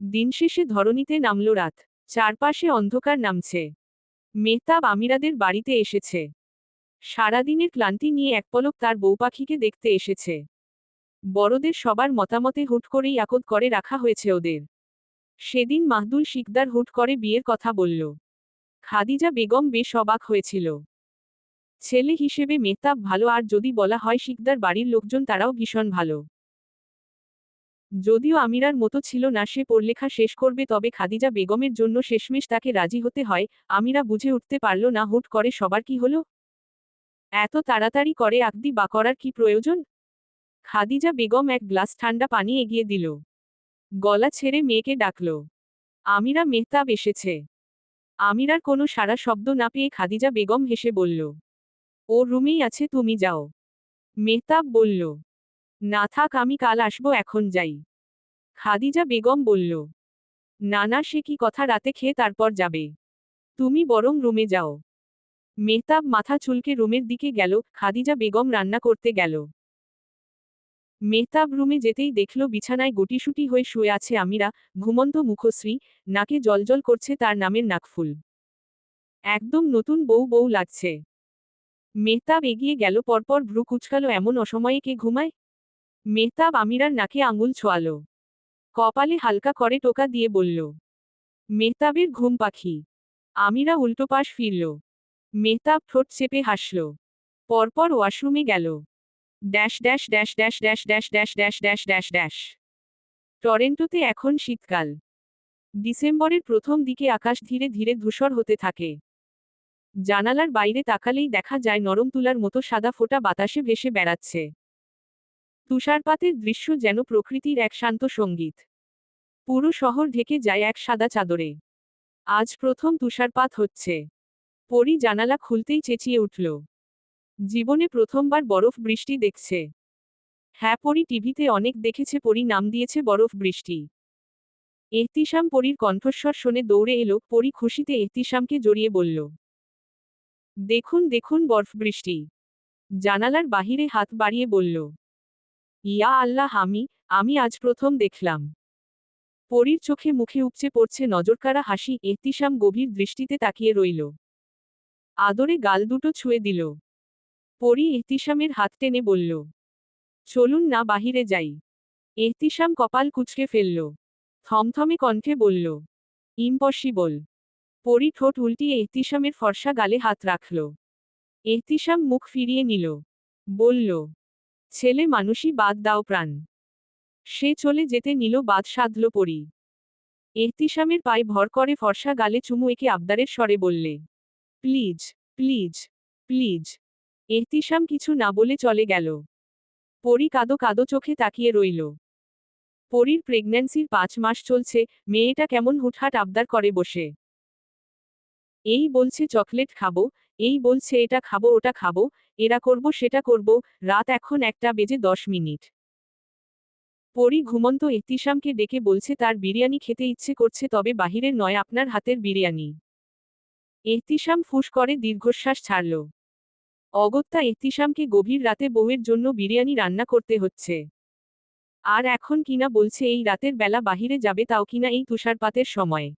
দিন শেষে ধরণীতে নামল রাত। চারপাশে অন্ধকার নামছে। মেহতাব আমিরাদের বাড়িতে এসেছে। সারাদিনের ক্লান্তি নিয়ে এক পলক তার বউ পাখিকে দেখতে এসেছে। বড়দের সবার মতামতে হুট করেই আকদ করে রাখা হয়েছে ওদের। সেদিন মাহদুল শিকদার হুট করে বিয়ের কথা বলল। খাদিজা বেগম বেশ অবাক হয়েছিল। ছেলে হিসেবে মেহতাব ভালো আর যদি বলা হয় শিকদার বাড়ির লোকজন তারাও ভীষণ ভালো। যদিও আমিরার মতো ছিল না, সে পড়লেখা শেষ করবে তবে খাদিজা বেগমের জন্য শেষমেশ তাকে রাজি হতে হয়, আমিরা বুঝে উঠতে পারল না হুট করে সবার কি হলো। এত তাড়াতাড়ি করে আকদি বা করার কি প্রয়োজন? খাদিজা বেগম এক গ্লাস ঠান্ডা পানি এগিয়ে দিল। গলা ছেড়ে মেয়েকে ডাকল। আমিরা মেহতাব এসেছে। আমিরার কোনো সারা শব্দ না পেয়ে খাদিজা বেগম হেসে বলল ও রুমেই আছে, তুমি যাও। মেহতাব বলল না থাক, আমি কাল আসব, এখন যাই। খাদিজা বেগম বলল না না সে কি কথা রাতে খেয়ে তারপর যাবে? তুমি বরং রুমে যাও। মেহতাব মাথা চুলকে রুমের দিকে গেল, খাদিজা বেগম রান্না করতে গেল। মেহতাব রুমে যেতেই দেখল বিছানায় গুটিসুটি হয়ে শুয়ে আছে আমিরা, ঘুমন্ত মুখশ্রী, নাকে জলজল করছে তার নামের নাকফুল। একদম নতুন বউ বউ লাগছে। মেহতাব এগিয়ে গেল, পরপর ভ্রু কুচকালো এমন অসময়ে কে ঘুমায়? মেহতাব আমিরার নাকে আঙুল ছোয়ালো কপালে হালকা করে টোকা দিয়ে বলল মেহতাবের ঘুম পাখি আমিরা উল্টোপাশ ফিরল মেহতাব ঠোঁট চেপে হাসল পরপর ওয়াশরুমে গেল dash dash dash dash dash dash dash dash dash dash dash টরেন্টোতে এখন শীতকাল ডিসেম্বরের প্রথম দিকে আকাশ ধীরে ধীরে ধূসর হতে থাকে জানালার বাইরে তাকালেই দেখা যায় নরম তুলার মতো সাদা ফোঁটা বাতাসে ভেসে বেড়াচ্ছে তুষারপাতের দৃশ্য যেন প্রকৃতির এক শান্ত সংগীত। পুরো শহর ঢেকে যায় এক সাদা চাদরে। আজ প্রথম তুষারপাত হচ্ছে। পরি জানালা খুলতেই চেঁচিয়ে উঠল। জীবনে প্রথমবার বরফ বৃষ্টি দেখছে। হ্যাঁ পরি টিভিতে অনেক দেখেছে, পরি নাম দিয়েছে বরফ বৃষ্টি। এহতিসাম পরীর কণ্ঠস্বর শুনে দৌড়ে এলো, পরি খুশিতে এহতিসামকে জড়িয়ে বলল, দেখুন দেখুন বরফ বৃষ্টি। জানালার বাহিরে হাত বাড়িয়ে বলল ইয়া আল্লাহ, আমি আমি আজ প্রথম দেখলাম। পরীর চোখে মুখে উপচে পড়ছে নজরকারা হাসি, এহতিসাম গভীর দৃষ্টিতে তাকিয়ে রইল। আদরে গাল দুটো ছুঁয়ে দিল। পরি এহতিসামের হাত টেনে বলল, চলুন না, বাহিরে যাই। এহতিসাম কপাল কুচকে ফেলল। থমথমে কণ্ঠে বলল, ইম্পসিবল। পরি ঠোঁট উল্টিয়ে এহতিসামের ফর্সা গালে হাত রাখল। এহতিসাম মুখ ফিরিয়ে নিল। বলল ছেলে মানুষই বাদ দাও প্রাণ। সে চলে যেতে নিল বাদ সাধল পরি। এহতিসামের পায়ে ভর করে ফর্সা গালে চুমু একে আবদারের স্বরে বললে, প্লিজ প্লিজ প্লিজ। এহতিসাম কিছু না বলে চলে গেল। পরি কাদো কাদো চোখে তাকিয়ে রইল। পরির প্রেগন্যান্সির পাঁচ মাস চলছে, মেয়েটা কেমন হুটহাট আবদার করে বসে। এই বলছে চকলেট খাব, এই বলছে এটা খাব, ওটা খাব, এরা করব, সেটা করব, রাত এখন একটা বেজে দশ মিনিট। পরি ঘুমন্ত এহতিসামকে ডেকে বলছে তার বিরিয়ানি খেতে ইচ্ছে করছে তবে বাহিরের নয় আপনার হাতের বিরিয়ানি। এহতিসাম ফুস করে দীর্ঘশ্বাস ছাড়ল। অগত্যা এহতিসামকে গভীর রাতে বউয়ের জন্য বিরিয়ানি রান্না করতে হচ্ছে। আর এখন কিনা বলছে এই রাতের বেলা বাহিরে যাবে তাও কিনা এই তুষারপাতের সময়।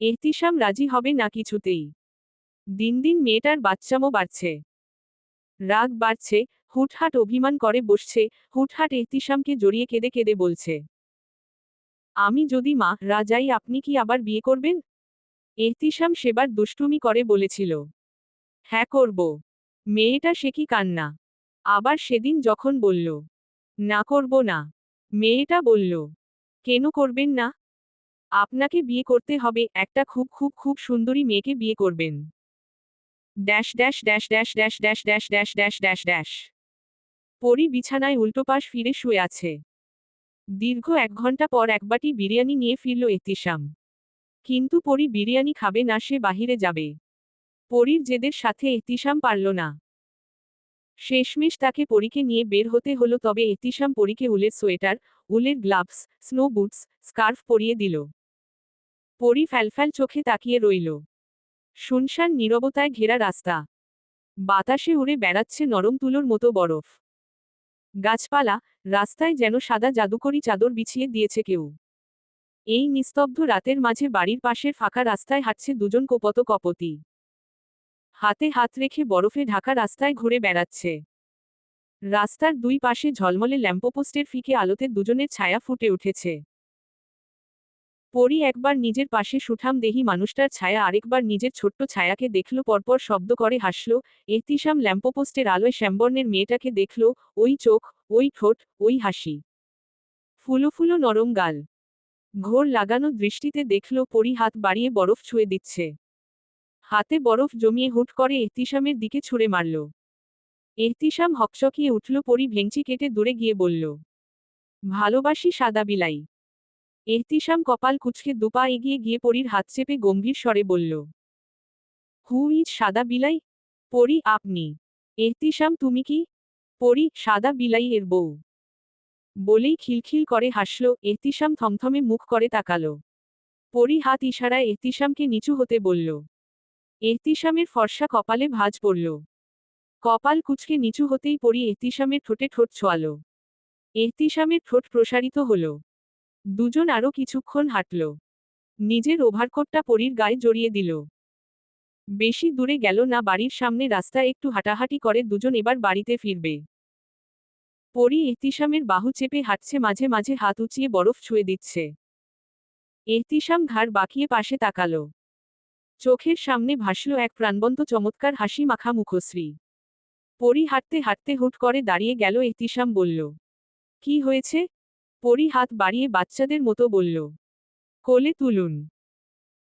এহতিসাম রাজি হবে না কিছুতেই। দিন দিন মেয়েটার বাচ্চামো বাড়ছে। রাগ বাড়ছে, হুটহাট অভিমান করে বসছে, হুটহাট এহতিসামকে জড়িয়ে কেঁদে কেঁদে বলছে। আমি যদি মা, রাজাই আপনি কি আবার বিয়ে করবেন? এহতিসাম সেবার দুষ্টুমি করে বলেছিল। হ্যাঁ করব। মেয়েটা সে কি কান্না? আবার সেদিন যখন বলল, না করব না। মেয়েটা বলল, কেন করবেন না? আপনাকে বিয়ে করতে হবে একটা খুব খুব খুব সুন্দরী মেয়েকে বিয়ে করবেন dash dash dash dash dash dash dash dash dash dash dash পরি বিছানায় উল্টোপাশ ফিরে শুয়ে আছে দীর্ঘ এক ঘণ্টা পর এক বাটি বিরিয়ানি নিয়ে ফিরল এহতিসাম কিন্তু পরি বিরিয়ানি খাবে না সে বাহিরে যাবে পরীর জেদের সাথে এহতিসাম পারল না শেষমেশ তাকে পরীকে নিয়ে বের হতে হলো তবে এহতিসাম পরীকে উলের সোয়েটার উলের গ্লাভস স্নো বুটস স্কার্ফ পরিয়ে দিল পরি ফ্যালফ্যাল চোখে তাকিয়ে রইল। শুনশান নীরবতায় ঘেরা রাস্তা। বাতাসে উড়ে বেড়াচ্ছে নরম তুলোর মতো বরফ। গাছপালা রাস্তায় যেন সাদা জাদুকরি চাদর বিছিয়ে দিয়েছে কেউ। এই নিস্তব্ধ রাতের মাঝে বাড়ির পাশের ফাঁকা রাস্তায় হাঁটছে দুজন কোপত কপতি। হাতে হাত রেখে বরফে ঢাকা রাস্তায় ঘুরে বেড়াচ্ছে। রাস্তার দুই পাশে ঝলমলে ল্যাম্পোপোস্টের ফিকে আলোতে দুজনের ছায়া ফুটে উঠেছে। পরি একবার নিজের পাশে সুঠাম দেহি মানুষটার ছায়া, আরেকবার নিজের ছোট্ট ছায়াকে দেখল, পরপর শব্দ করে হাসল এহতিসাম ল্যাম্পোপোস্টের আলোয় শ্যামবর্ণের মেয়েটাকে দেখল, ওই চোখ, ওই ঠোঁট, ওই হাসি। ফুলো ফুলো নরম গাল। ঘোর লাগানো দৃষ্টিতে দেখল, পরি হাত বাড়িয়ে বরফ ছুঁয়ে দিচ্ছে। হাতে বরফ জমিয়ে হুট করে এহতিসামের দিকে ছুঁড়ে মারল। এহতিসাম হকচকিয়ে উঠল, পরি ভেঙচি কেটে দূরে গিয়ে বলল, ভালোবাসি সাদা বিলাই। এহতিসাম কপাল কুচকে দুপা এগিয়ে গিয়ে পরীর হাত চেপে গম্ভীর স্বরে বলল, হু ইজ সাদা বিলাই, পরি আপনি। এহতিসাম তুমি কি? পরি সাদা বিলাই এর বউ। বলেই খিলখিল করে হাসল, এহতিসাম থমথমে মুখ করে তাকাল। পরি হাত ইশারায় এহতিসামকে নিচু হতে বলল, এহতিসামের ফর্সা কপালে ভাজ পড়ল। কপাল কুচকে নিচু হতেই পরি এহতিসামের ঠোঁটে ঠোঁট ছোয়াল। এহতিসামের ঠোঁট প্রসারিত হল। দুজন আরও কিছুক্ষণ হাঁটল। নিজের ওভারকোটটা পরীর গায়ে জড়িয়ে দিল। বেশি দূরে গেল না, বাড়ির সামনে রাস্তা একটু হাঁটাহাঁটি করে দুজন এবার বাড়িতে ফিরবে। পরি এহতিসামের বাহু চেপে হাঁটছে, মাঝে মাঝে হাত উঁচিয়ে বরফ ছুঁয়ে দিচ্ছে। এহতিসাম ঘাড় বাঁকিয়ে পাশে তাকাল। চোখের সামনে ভাসল এক প্রাণবন্ত চমৎকার হাসি মাখা মুখশ্রী। পরি হাঁটতে হাঁটতে হুট করে দাঁড়িয়ে গেল এহতিসাম বলল, কি হয়েছে? পরি হাত বাড়িয়ে বাচ্চাদের মতো বলল, কোলে তুলুন।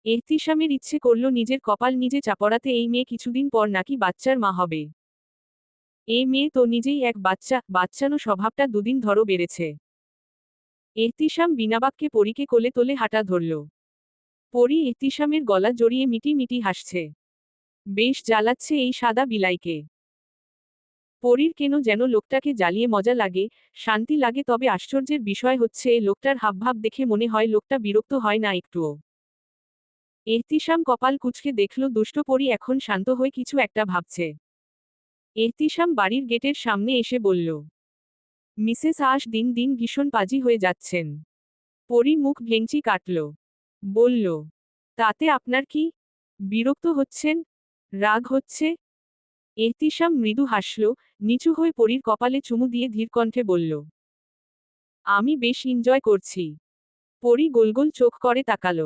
এহতিসামের ইচ্ছে করল নিজের কপাল নিজে চাপড়াতে এই মেয়ে কিছুদিন পর নাকি বাচ্চার মা হবে। এই মেয়ে তো নিজেই এক বাচ্চা, বাচ্চানো স্বভাবটা দুদিন ধরো বেড়েছে। এহতিসাম বিনাবাক্যে পরীকে কোলে তোলে হাঁটা ধরল। পরি এহতিসামের গলা জড়িয়ে মিটি মিটি হাসছে। বেশ জ্বালাচ্ছে এই সাদা বিলাইকে। পরীর কেন যেন লোকটাকে জ্বালিয়ে মজা লাগে, শান্তি লাগে তবে আশ্চর্যের বিষয় হচ্ছে লোকটার হাবভাব দেখে মনে হয় লোকটা বিরক্ত হয় না একটুও। এহতিসাম কপাল কুচকে দেখল দুষ্ট পরি এখন শান্ত হয়ে কিছু একটা ভাবছে। এহতিসাম বাড়ির গেটের সামনে এসে বলল, মিসেস আশ দিন দিন ভীষণ পাজি হয়ে যাচ্ছেন। পরি মুখ ভেঙচি কাটল, বলল, তাতে আপনার কি বিরক্ত হচ্ছেন, রাগ হচ্ছে? এহতিসাম মৃদু হাসল, নিচু হয়ে পরীর কপালে চুমু দিয়ে ধীরকণ্ঠে বলল, আমি বেশ এনজয় করছি। পরি গোলগোল চোখ করে তাকাল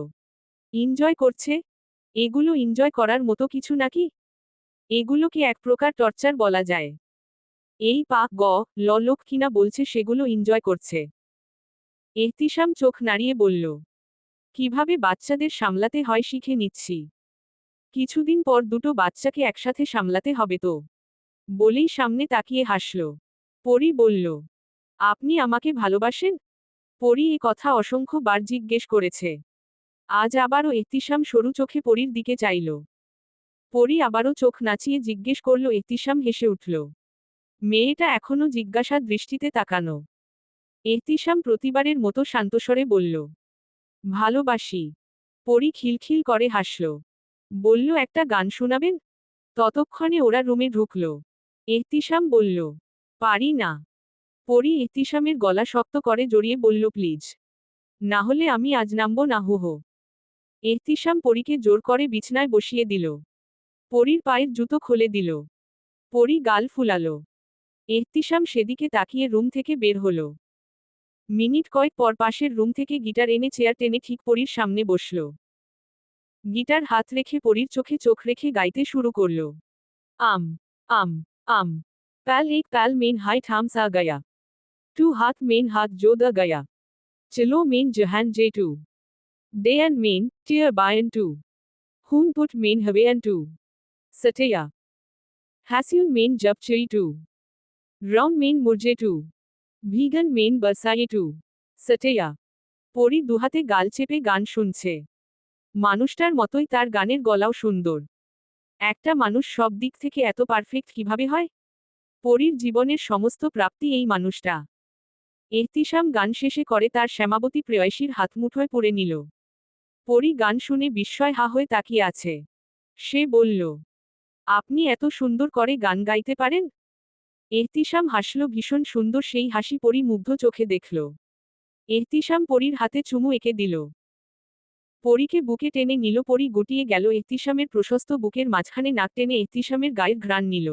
এনজয় করছে? এগুলো এনজয় করার মতো কিছু নাকি? এগুলোকে এক প্রকার টর্চার বলা যায়। এই পা গ, ল, লোক কিনা বলছে সেগুলো এনজয় করছে? এহতিসাম চোখ নাড়িয়ে বলল, কীভাবে বাচ্চাদের সামলাতে হয় শিখে নিচ্ছি। কিছুদিন পর দুটো বাচ্চাকে একসাথে সামলাতে হবে তো। বলেই সামনে তাকিয়ে হাসল। পরি বলল, আপনি আমাকে ভালোবাসেন? পরি এ কথা অসংখ্য বার জিজ্ঞেস করেছে। আজ আবারও এহতিসাম সরু চোখে পরির দিকে চাইল। পরি আবারও চোখ নাচিয়ে জিজ্ঞেস করল এহতিসাম হেসে উঠল, মেয়েটা এখনও জিজ্ঞাসার দৃষ্টিতে তাকানো? এহতিসাম প্রতিবারের মতো শান্তস্বরে বলল, ভালোবাসি। পরি খিলখিল করে হাসল। বলল, একটা গান শোনাবেন? ততক্ষণে ওরা রুমে ঢুকল। এহতিসাম বলল, পারি না। পরি এহতিসামের গলা শক্ত করে জড়িয়ে বলল, প্লিজ। না হলে আমি আজ নামব না, হো হো। এহতিসাম পরীকে জোর করে বিছনায় বসিয়ে দিল। পরীর পায়ের জুতো খুলে দিল। পরি গাল ফুলালো। এহতিসাম সেদিকে তাকিয়ে রুম থেকে বের হল। মিনিট কয়েক পর পাশের রুম থেকে গিটার এনে চেয়ার টেনে ঠিক পরীর সামনে বসল। গিটার হাত রেখে পরীর চোখে চোখ রেখে গাইতে শুরু করল। আম আম আম। প্যাল এক প্যাল মেন হাই ঠাম সা গয়া। টু হাত মেন হাত জো দ গয়া। চলো মেন জহান জে টু। ডে অ্যান্ড মেন টিয়ার বাই অ্যান্ড টু। হুন পুট মেন হবে অ্যান্ড টু। সটেয়া হ্যাসিউন মেন জব চই টু। রাউন্ড মেন মুরজে টু। ভিগান মেন বরসায়ে টু। সটেয়া পরি দুহাতে গাল চেপে গান শুনছে। মানুষটার মতোই তার গানের গলাও সুন্দর। একটা মানুষ সব দিক থেকে এত পারফেক্ট কীভাবে হয়? পরীর জীবনের সমস্ত প্রাপ্তি এই মানুষটা। এহতিসাম গান শেষে করে তার শ্যামাবতী প্রেয়সীর হাতমুঠোয় পড়ে নিল। পরি গান শুনে বিস্ময় হা হয়ে তাকিয়ে আছে। সে বলল, আপনি এত সুন্দর করে গান গাইতে পারেন? এহতিসাম হাসল ভীষণ সুন্দর সেই হাসি পরি মুগ্ধ চোখে দেখল। এহতিসাম পরীর হাতে চুমু এঁকে দিল। পরীকে বুকে টেনে নিল, পরি গুটিয়ে গেল এহতিসামের প্রশস্ত বুকের মাঝখানে নাক টেনে এহতিসামের গায়ের ঘ্রাণ নিল।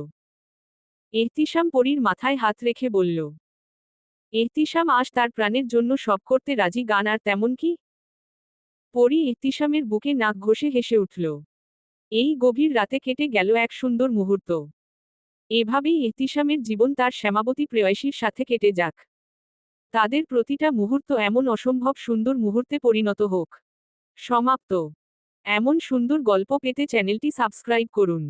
এহতিসাম পরীর মাথায় হাত রেখে বলল এহতিসাম আজ তার প্রাণের জন্য সব করতে রাজি, গান আর তেমন কি? পরি এহতিসামের বুকে নাক ঘষে হেসে উঠল, এই গভীর রাতে কেটে গেল এক সুন্দর মুহূর্ত। এভাবেই এহতিসামের জীবন তার শ্যামাবতী প্রেয়সীর সাথে কেটে যাক। তাদের প্রতিটা মুহূর্ত এমন অসম্ভব সুন্দর মুহূর্তে পরিণত হোক। সমাপ্ত। এমন সুন্দর গল্প পেতে চ্যানেলটি সাবস্ক্রাইব করুন।